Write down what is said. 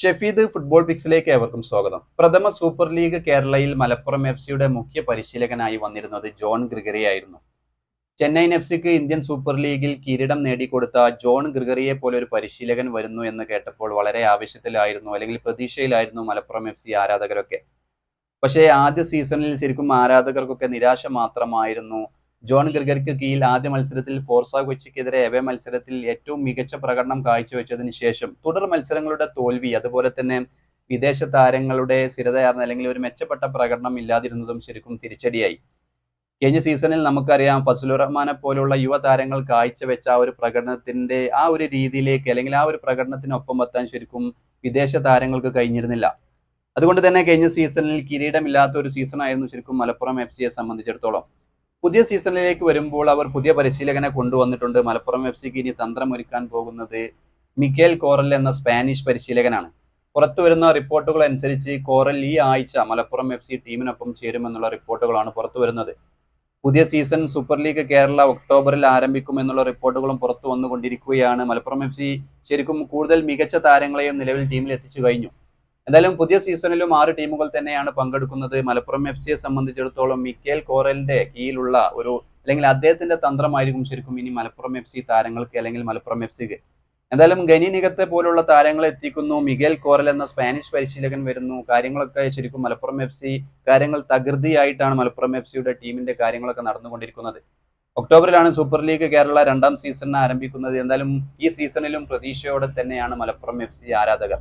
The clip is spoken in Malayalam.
ഷെഫീദ് ഫുട്ബോൾ പിക്സിലേക്ക് ഏവർക്കും സ്വാഗതം. പ്രഥമ സൂപ്പർ ലീഗ് കേരളയിൽ മലപ്പുറം എഫ് സിയുടെ മുഖ്യ പരിശീലകനായി വന്നിരുന്നത് ജോൺ ഗ്രിഗറി ആയിരുന്നു. ചെന്നൈയിൻ എഫ് സിക്ക് ഇന്ത്യൻ സൂപ്പർ ലീഗിൽ കിരീടം നേടിക്കൊടുത്ത ജോൺ ഗ്രിഗറിയെ പോലെ ഒരു പരിശീലകൻ വരുന്നു എന്ന് കേട്ടപ്പോൾ വളരെ ആവശ്യത്തിലായിരുന്നു അല്ലെങ്കിൽ പ്രതീക്ഷയിലായിരുന്നു മലപ്പുറം എഫ് സി ആരാധകരൊക്കെ. പക്ഷേ ആദ്യ സീസണിൽ ശരിക്കും ആരാധകർക്കൊക്കെ നിരാശ മാത്രമായിരുന്നു. ജോൺ ഗ്രിഗറിക്ക് കീഴിൽ ആദ്യ മത്സരത്തിൽ ഫോർസ കൊച്ചിക്കെതിരെ എവേ മത്സരത്തിൽ ഏറ്റവും മികച്ച പ്രകടനം കാഴ്ചവെച്ചതിന് ശേഷം തുടർ മത്സരങ്ങളുടെ തോൽവി അതുപോലെ തന്നെ വിദേശ താരങ്ങളുടെ സ്ഥിരതയാർന്ന അല്ലെങ്കിൽ ഒരു മെച്ചപ്പെട്ട പ്രകടനം ഇല്ലാതിരുന്നതും ശരിക്കും തിരിച്ചടിയായി. കഴിഞ്ഞ സീസണിൽ നമുക്കറിയാം ഫസലുർ റഹ്മാനെ പോലുള്ള യുവതാരങ്ങൾ കാഴ്ചവെച്ച ആ ഒരു പ്രകടനത്തിന്റെ ആ ഒരു രീതിയിലേക്ക് അല്ലെങ്കിൽ ആ ഒരു പ്രകടനത്തിനൊപ്പം എത്താൻ ശരിക്കും വിദേശ താരങ്ങൾക്ക് കഴിഞ്ഞിരുന്നില്ല. അതുകൊണ്ട് തന്നെ കഴിഞ്ഞ സീസണിൽ കിരീടമില്ലാത്ത ഒരു സീസണായിരുന്നു ശരിക്കും മലപ്പുറം എഫ് സിയെ സംബന്ധിച്ചിടത്തോളം. പുതിയ സീസണിലേക്ക് വരുമ്പോൾ അവർ പുതിയ പരിശീലകനെ കൊണ്ടുവന്നിട്ടുണ്ട്. മലപ്പുറം എഫ് സിക്ക് ഇനി തന്ത്രമൊരുക്കാൻ പോകുന്നത് മിക്കേൽ കോറൽ എന്ന സ്പാനിഷ് പരിശീലകനാണ്. പുറത്തു വരുന്ന റിപ്പോർട്ടുകൾ അനുസരിച്ച് കോറൽ ഈ ആഴ്ച മലപ്പുറം എഫ് സി ടീമിനൊപ്പം ചേരുമെന്നുള്ള റിപ്പോർട്ടുകളാണ് പുറത്തു വരുന്നത്. പുതിയ സീസൺ സൂപ്പർ ലീഗ് കേരള ഒക്ടോബറിൽ ആരംഭിക്കുമെന്നുള്ള റിപ്പോർട്ടുകളും പുറത്തു വന്നുകൊണ്ടിരിക്കുകയാണ്. മലപ്പുറം എഫ് സി ശരിക്കും കൂടുതൽ മികച്ച താരങ്ങളെയും നിലവിൽ ടീമിൽ എത്തിച്ചു കഴിഞ്ഞു. എന്തായാലും പുതിയ സീസണിലും ആറ് ടീമുകൾ തന്നെയാണ് പങ്കെടുക്കുന്നത്. മലപ്പുറം എഫ് സിയെ സംബന്ധിച്ചിടത്തോളം മിക്കേൽ കോറലിന്റെ കീഴിലുള്ള ഒരു അല്ലെങ്കിൽ അദ്ദേഹത്തിന്റെ തന്ത്രമായിരിക്കും ശരിക്കും ഇനി മലപ്പുറം എഫ് സി താരങ്ങൾക്ക് അല്ലെങ്കിൽ മലപ്പുറം എഫ് സിക്ക് എന്തായാലും ഗനി നികത്തെ പോലുള്ള താരങ്ങളെ എത്തിക്കുന്നു. മിഗേൽ കോറൽ എന്ന സ്പാനിഷ് പരിശീലകൻ വരുന്നു. കാര്യങ്ങളൊക്കെ ശരിക്കും മലപ്പുറം എഫ് സി കാര്യങ്ങൾ തകൃതിയായിട്ടാണ് മലപ്പുറം എഫ് സിയുടെ ടീമിന്റെ കാര്യങ്ങളൊക്കെ നടന്നുകൊണ്ടിരിക്കുന്നത്. ഒക്ടോബറിലാണ് സൂപ്പർ ലീഗ് കേരള രണ്ടാം സീസണിന് ആരംഭിക്കുന്നത്. എന്തായാലും ഈ സീസണിലും പ്രതീക്ഷയോടെ തന്നെയാണ് മലപ്പുറം എഫ് സി ആരാധകർ.